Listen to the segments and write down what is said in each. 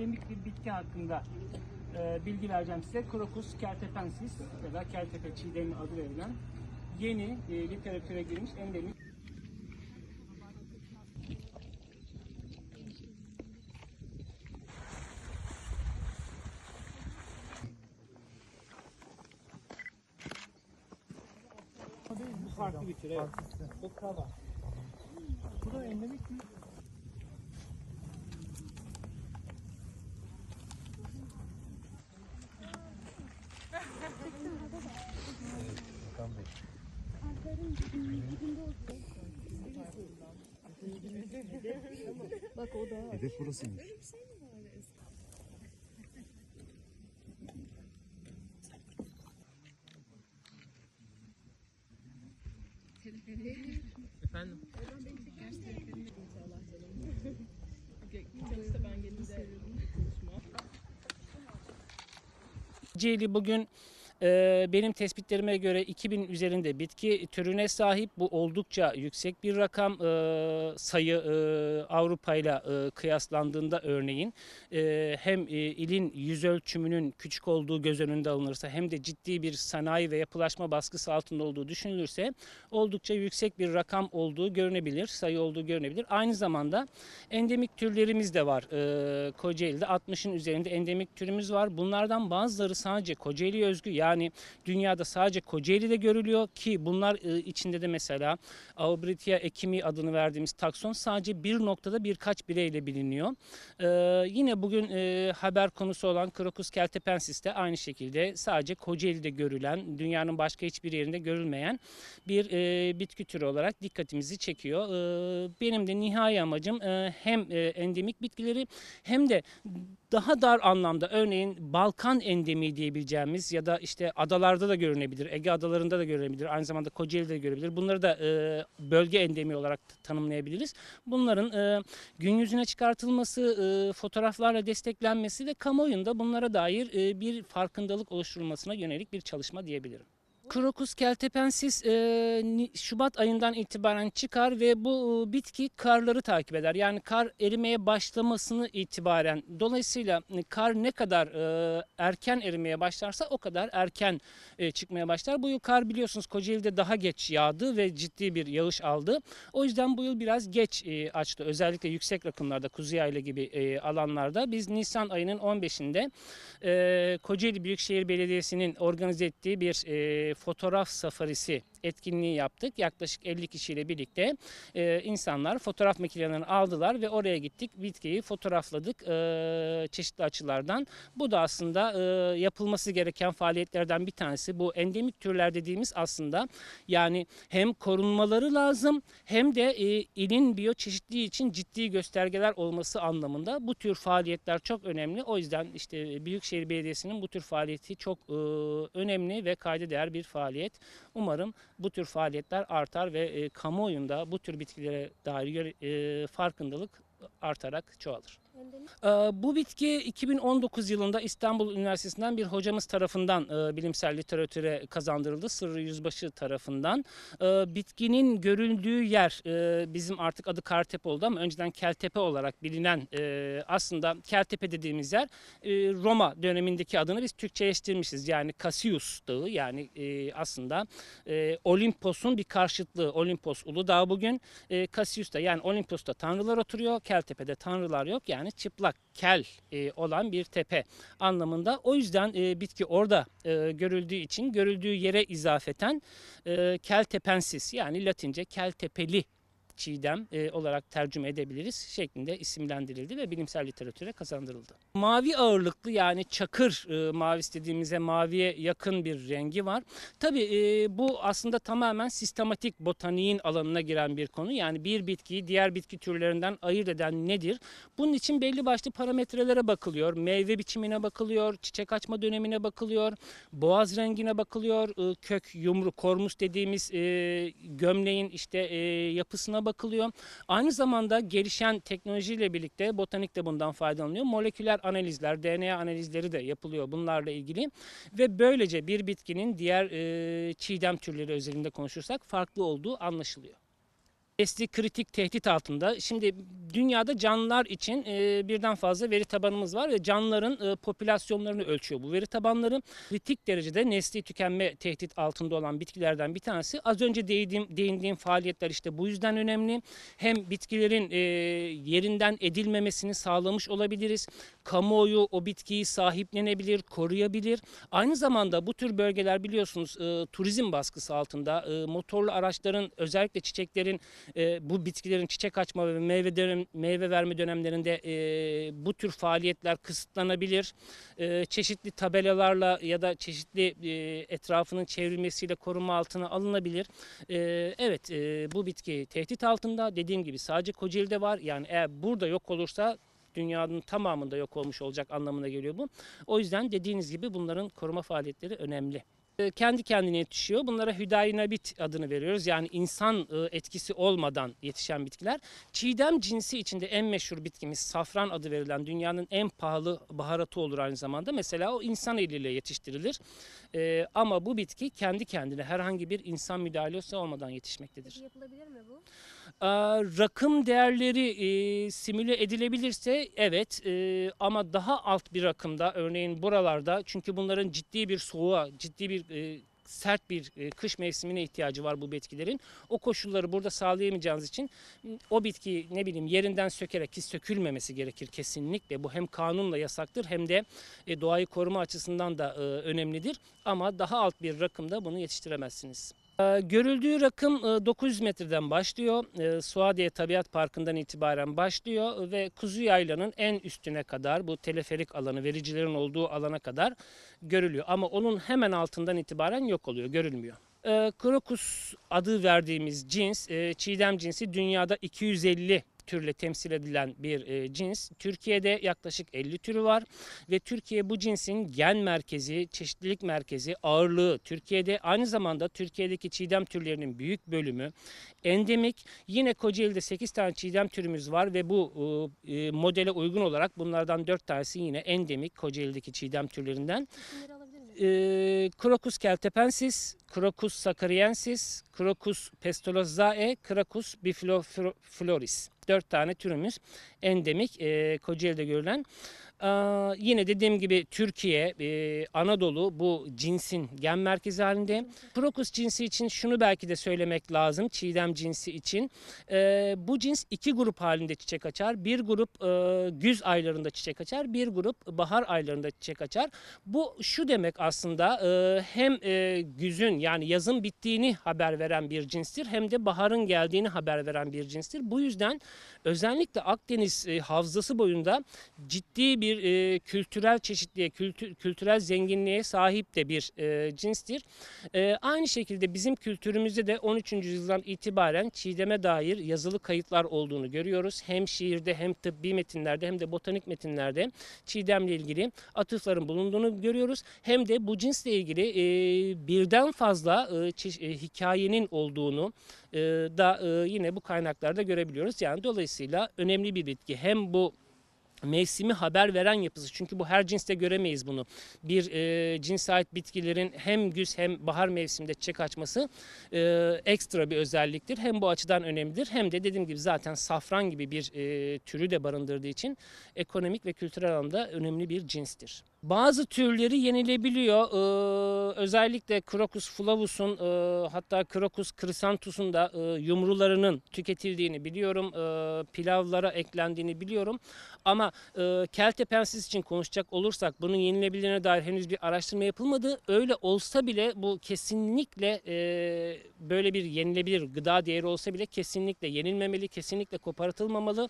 endemik bir bitki hakkında e, bilgi vereceğim size. Crocus keltepensis ya da keltepe çiğdemi adı verilen yeni e, literatüre girmiş endemik Bu farklı bir tür evet. Bu kava. Bu da endemik mi? Hedef burasıymış. Efendim? Ceyli bugün e, benim tespitlerime göre 2000 üzerinde bitki türüne sahip. Bu oldukça yüksek bir rakam e, sayı e, Avrupa ile e, kıyaslandığında örneğin e, hem ilin yüz ölçümünün küçük olduğu göz önünde alınırsa hem de ciddi bir sanayi ve yapılaşma baskısı altında olduğu düşünülürse oldukça yüksek bir rakam olduğu görünebilir, sayı olduğu görünebilir. Aynı zamanda endemik türlerimiz de var. Ee, Kocaeli'de 60'ın üzerinde endemik türümüz var. Bunlardan bazıları sadece Kocaeli'ye özgü yani dünyada sadece Kocaeli'de görülüyor ki bunlar e, içinde de mesela Aubritia ekimi adını verdiğimiz takson sadece bir noktada birkaç bireyle biliniyor. Ee, yine bugün e, haber konusu olan Crocus keltepensis de aynı şekilde sadece Kocaeli'de görülen, dünyanın başka hiçbir yerinde görülmeyen bir e, bitki türü olarak dikkatimizi çekiyor. E, benim de nihai amacım e, hem e, endemik bitkileri hem de daha dar anlamda örneğin Balkan endemi diyebileceğimiz ya da işte adalarda da görünebilir, Ege adalarında da görünebilir, aynı zamanda Kocaeli'de de görebilir. Bunları da e, bölge endemi olarak tanımlayabiliriz. Bunların e, gün yüzüne çıkartılması, e, fotoğraflarla desteklenmesi ve kamuoyunda bunlara dair e, bir farkındalık oluşturulmasına yönelik bir çalışma diyebilirim. Crocus keltepensis e, Şubat ayından itibaren çıkar ve bu e, bitki karları takip eder. Yani kar erimeye başlamasını itibaren. Dolayısıyla e, kar ne kadar e, erken erimeye başlarsa o kadar erken e, çıkmaya başlar. Bu yıl kar biliyorsunuz Kocaeli'de daha geç yağdı ve ciddi bir yağış aldı. O yüzden bu yıl biraz geç e, açtı. Özellikle yüksek rakımlarda, Kuzeyayla gibi e, alanlarda. Biz Nisan ayının 15'inde e, Kocaeli Büyükşehir Belediyesi'nin organize ettiği bir e, fotoğraf safarisi etkinliği yaptık. Yaklaşık 50 kişiyle birlikte e, insanlar fotoğraf makinelerini aldılar ve oraya gittik. Bitkiyi fotoğrafladık e, çeşitli açılardan. Bu da aslında e, yapılması gereken faaliyetlerden bir tanesi. Bu endemik türler dediğimiz aslında yani hem korunmaları lazım hem de e, ilin biyoçeşitliliği için ciddi göstergeler olması anlamında bu tür faaliyetler çok önemli. O yüzden işte Büyükşehir Belediyesi'nin bu tür faaliyeti çok e, önemli ve kayda değer bir faaliyet. Umarım bu tür faaliyetler artar ve e, kamuoyunda bu tür bitkilere dair e, farkındalık artarak çoğalır. Ee, Bu bitki 2019 yılında İstanbul Üniversitesi'nden bir hocamız tarafından e, bilimsel literatüre kazandırıldı. Sırrı Yüzbaşı tarafından. Ee, Bitkinin görüldüğü yer e, bizim artık adı Kartepe oldu ama önceden Keltepe olarak bilinen e, aslında Keltepe dediğimiz yer Roma dönemindeki adını biz Türkçeleştirmişiz. Yani Cassius Dağı yani aslında Olimpos'un bir karşıtlığı. Olimpos Uludağ bugün e, Cassius'ta yani Olimpos'ta tanrılar oturuyor. Keltepe'de tanrılar yok. Yani çıplak kel e, olan bir tepe anlamında. O yüzden e, bitki orada e, görüldüğü için görüldüğü yere izafeten e, keltepensis yani Latince keltepeli çiğdem e, olarak tercüme edebiliriz şeklinde isimlendirildi ve bilimsel literatüre kazandırıldı. Mavi ağırlıklı yani çakır e, mavisi dediğimize maviye yakın bir rengi var. Tabii e, bu aslında tamamen sistematik botaniğin alanına giren bir konu. Yani bir bitkiyi diğer bitki türlerinden ayırt eden nedir? Bunun için belli başlı parametrelere bakılıyor. Meyve biçimine bakılıyor, çiçek açma dönemine bakılıyor, boğaz rengine bakılıyor, e, kök yumru kormus dediğimiz e, gömleğin işte e, yapısına bakılıyor. Aynı zamanda gelişen teknolojiyle birlikte botanik de bundan faydalanıyor. Moleküler analizler, DNA analizleri de yapılıyor bunlarla ilgili ve böylece bir bitkinin diğer e, çiğdem türleri özelinde konuşursak farklı olduğu anlaşılıyor. Nesli kritik tehdit altında. Şimdi dünyada canlılar için e, birden fazla veri tabanımız var ve canlıların e, popülasyonlarını ölçüyor bu veri tabanları. Kritik derecede nesli tükenme tehdit altında olan bitkilerden bir tanesi. Az önce değindiğim, değindiğim faaliyetler işte bu yüzden önemli. Hem bitkilerin e, yerinden edilmemesini sağlamış olabiliriz. Kamuoyu o bitkiyi sahiplenebilir, koruyabilir. Aynı zamanda bu tür bölgeler biliyorsunuz e, turizm baskısı altında. E, motorlu araçların özellikle çiçeklerin e, bu bitkilerin çiçek açma ve meyve dönem, meyve verme dönemlerinde e, bu tür faaliyetler kısıtlanabilir. E, çeşitli tabelalarla ya da çeşitli e, etrafının çevrilmesiyle koruma altına alınabilir. E, evet e, bu bitki tehdit altında. Dediğim gibi sadece Kocaeli'de var. Yani eğer burada yok olursa dünyanın tamamında yok olmuş olacak anlamına geliyor bu. O yüzden dediğiniz gibi bunların koruma faaliyetleri önemli. E, Kendi kendine yetişiyor. Bunlara hüdayinabit adını veriyoruz. Yani insan e, etkisi olmadan yetişen bitkiler. Çiğdem cinsi içinde en meşhur bitkimiz safran adı verilen dünyanın en pahalı baharatı olur aynı zamanda. Mesela o insan eliyle yetiştirilir. E, ama bu bitki kendi kendine herhangi bir insan müdahalesi olmadan yetişmektedir. Yapılabilir mi bu? Aa, rakım değerleri e, simüle edilebilirse evet e, ama daha alt bir rakımda örneğin buralarda çünkü bunların ciddi bir soğuğa ciddi bir e, sert bir kış mevsimine ihtiyacı var bu bitkilerin. O koşulları burada sağlayamayacağınız için o bitki ne bileyim yerinden sökerek ki sökülmemesi gerekir kesinlikle. Bu hem kanunla yasaktır hem de doğayı koruma açısından da önemlidir. Ama daha alt bir rakımda bunu yetiştiremezsiniz. Ee, Görüldüğü rakım e, 900 metreden başlıyor. Ee, Suadiye Tabiat Parkı'ndan itibaren başlıyor ve Kuzu Yayla'nın en üstüne kadar bu teleferik alanı vericilerin olduğu alana kadar görülüyor. Ama onun hemen altından itibaren yok oluyor, görülmüyor. Ee, Krokus adı verdiğimiz cins, e, çiğdem cinsi dünyada 250 türle temsil edilen bir e, cins. Türkiye'de yaklaşık 50 türü var ve Türkiye bu cinsin gen merkezi, çeşitlilik merkezi, ağırlığı Türkiye'de aynı zamanda Türkiye'deki çiğdem türlerinin büyük bölümü endemik. Yine Kocaeli'de 8 tane çiğdem türümüz var ve bu e, e, modele uygun olarak bunlardan 4 tanesi yine endemik Kocaeli'deki çiğdem türlerinden. E, keltepensis, Crocus sacariensis, Crocus pestolozae, Crocus bifloris. Dört tane türümüz endemik e, Kocaeli'de görülen. Aa, yine dediğim gibi Türkiye, e, Anadolu bu cinsin gen merkezi halinde. Crocus cinsi için şunu belki de söylemek lazım. Çiğdem cinsi için. E, bu cins iki grup halinde çiçek açar. Bir grup e, güz aylarında çiçek açar. Bir grup bahar aylarında çiçek açar. Bu şu demek aslında e, hem e, güzün yani yazın bittiğini haber veren bir cinstir hem de baharın geldiğini haber veren bir cinstir. Bu yüzden özellikle Akdeniz havzası boyunda ciddi bir e, kültürel çeşitliğe, kültü- kültürel zenginliğe sahip de bir e, cinstir. E, aynı şekilde bizim kültürümüzde de 13. yüzyıldan itibaren çiğdeme dair yazılı kayıtlar olduğunu görüyoruz. Hem şiirde hem tıbbi metinlerde hem de botanik metinlerde çiğdemle ilgili atıfların bulunduğunu görüyoruz. Hem de bu cinsle ilgili e, birden fazla e, e, hikayenin olduğunu e, da e, yine bu kaynaklarda görebiliyoruz. Yani dolayısıyla önemli bir bitki. Hem bu mevsimi haber veren yapısı. Çünkü bu her cinste göremeyiz bunu. Bir e, cinse ait bitkilerin hem güz hem bahar mevsiminde çiçek açması e, ekstra bir özelliktir. Hem bu açıdan önemlidir hem de dediğim gibi zaten safran gibi bir e, türü de barındırdığı için ekonomik ve kültürel anlamda önemli bir cinstir. Bazı türleri yenilebiliyor. Ee, özellikle Crocus flavus'un e, hatta Crocus chrysanthus'un da e, yumrularının tüketildiğini biliyorum. E, pilavlara eklendiğini biliyorum. Ama e, keltepensis için konuşacak olursak bunun yenilebilirliğine dair henüz bir araştırma yapılmadı. Öyle olsa bile bu kesinlikle e, böyle bir yenilebilir gıda değeri olsa bile kesinlikle yenilmemeli, kesinlikle kopartılmamalı,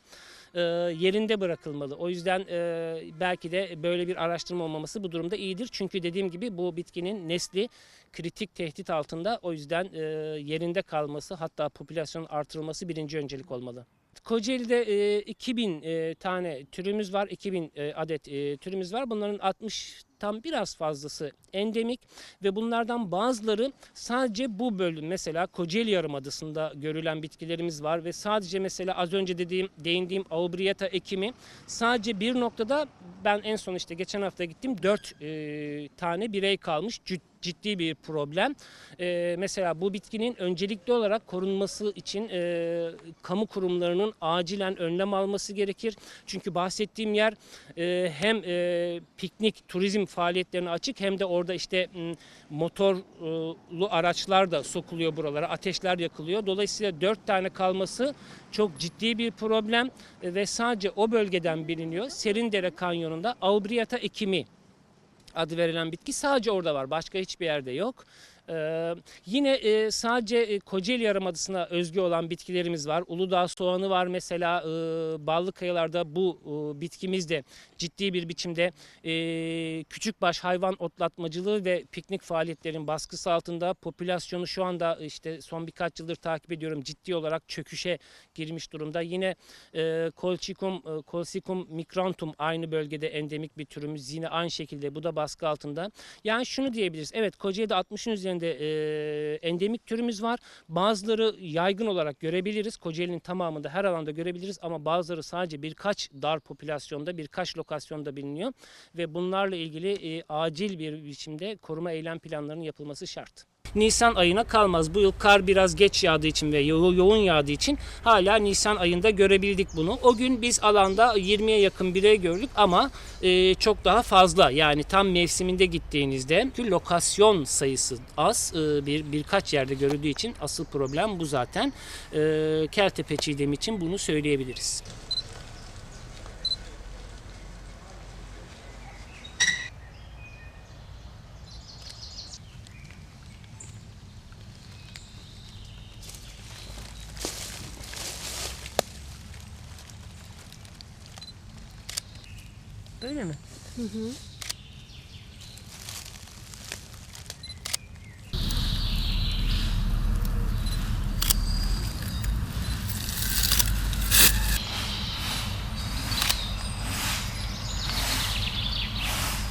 e, yerinde bırakılmalı. O yüzden e, belki de böyle bir araştırma olmaması bu durumda iyidir. Çünkü dediğim gibi bu bitkinin nesli kritik tehdit altında. O yüzden e, yerinde kalması hatta popülasyonun artırılması birinci öncelik olmalı. Kocaeli'de e, 2000 e, tane türümüz var. 2000 e, adet e, türümüz var. Bunların 60 tam biraz fazlası endemik ve bunlardan bazıları sadece bu bölüm mesela Kocaeli Yarımadası'nda görülen bitkilerimiz var ve sadece mesela az önce dediğim değindiğim aubrieta ekimi sadece bir noktada ben en son işte geçen hafta gittim 4 tane birey kalmış. Cid- ciddi bir problem. Ee, mesela bu bitkinin öncelikli olarak korunması için e, kamu kurumlarının acilen önlem alması gerekir. Çünkü bahsettiğim yer e, hem e, piknik, turizm faaliyetlerine açık hem de orada işte motorlu araçlar da sokuluyor buralara, ateşler yakılıyor. Dolayısıyla dört tane kalması çok ciddi bir problem e, ve sadece o bölgeden biliniyor. Serindere Kanyonu'nda Aubriata ekimi adı verilen bitki sadece orada var. Başka hiçbir yerde yok. Ee, yine e, sadece e, Kocaeli Yarımadası'na özgü olan bitkilerimiz var. Uludağ soğanı var mesela. E, Ballı Kayalar'da bu e, bitkimiz de ciddi bir biçimde e, küçükbaş hayvan otlatmacılığı ve piknik faaliyetlerin baskısı altında popülasyonu şu anda işte son birkaç yıldır takip ediyorum ciddi olarak çöküşe girmiş durumda. Yine e, Colchicum, e, Colchicum migrantum aynı bölgede endemik bir türümüz. Yine aynı şekilde bu da baskı altında. Yani şunu diyebiliriz. Evet Kocaeli'de 60'ın üzerinde e, endemik türümüz var. Bazıları yaygın olarak görebiliriz. Kocaeli'nin tamamında her alanda görebiliriz ama bazıları sadece birkaç dar popülasyonda, birkaç lokasyonda biliniyor ve bunlarla ilgili e, acil bir biçimde koruma eylem planlarının yapılması şart. Nisan ayına kalmaz. Bu yıl kar biraz geç yağdığı için ve yo- yoğun yağdığı için hala Nisan ayında görebildik bunu. O gün biz alanda 20'ye yakın birey gördük ama e, çok daha fazla. Yani tam mevsiminde gittiğinizde çünkü lokasyon sayısı az. E, bir birkaç yerde görüldüğü için asıl problem bu zaten. E, Keltepe çiğdemi için bunu söyleyebiliriz. Öyle mi? Hı hı.